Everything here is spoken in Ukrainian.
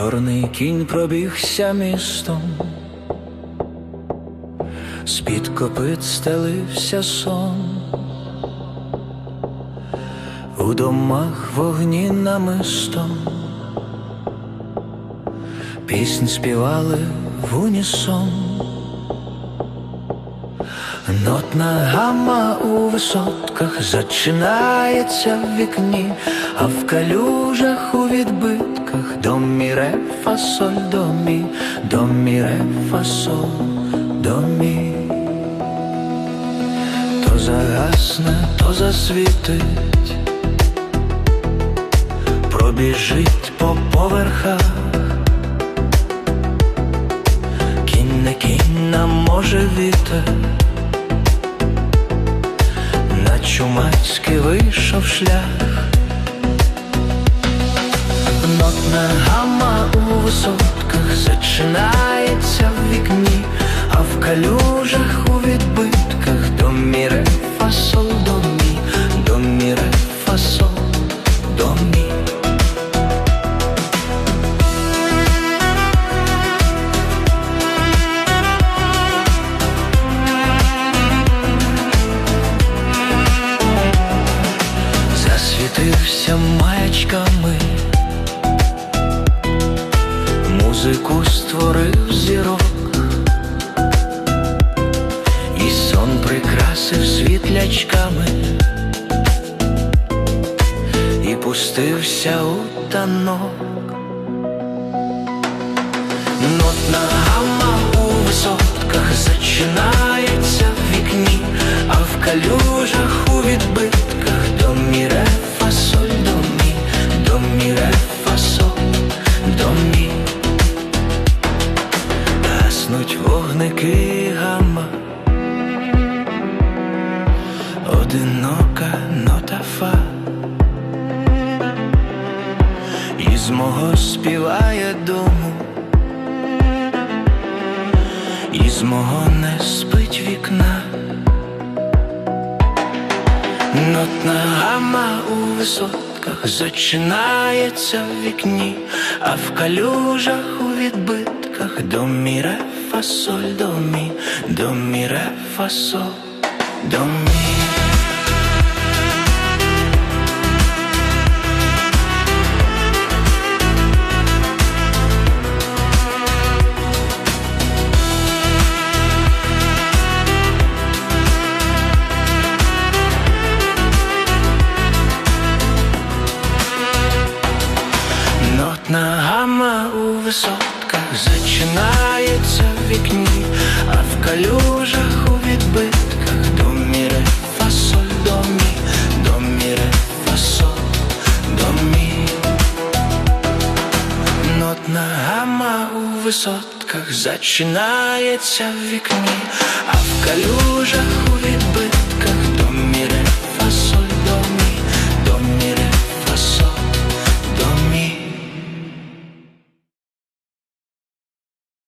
Чорний кінь пробігся містом, з-під копит стелився сон, у домах вогні намистом, пісні співали в унісон, нотна гама у висотках зачинається в вікні, а в калюжах у відбитках до мі ре фа соль до мі, до мі ре до мі. То загасне, то засвітить, пробіжить по поверхах. Кінь не кінь нам може вітер, чумацьки вийшов шлях. Нотна гама у висотках зачинається в вікні, а в калюжах у відбитках музику створив зірок, і сон прикрасив світлячками, і пустився у танок. Нотна гама у висотках зачинається в вікні, а в калюжах у відбитках. До міре фасоль до мі, Гаснуть вогники гама, одинока нота фа. Із мого співає дому, із мого не спить вікна, нотна гама у висотках зачинається в вікні, а в калюжах у відбитках до міре фасоль до мі, до міре фасоль до мі. Нотна зачинається в вікні, а в калюжах у відбитках до міре фасоль до мі, до міре фасоль до мі. Нотна гама у висотках зачинається в вікні, а в калюжах у відбитках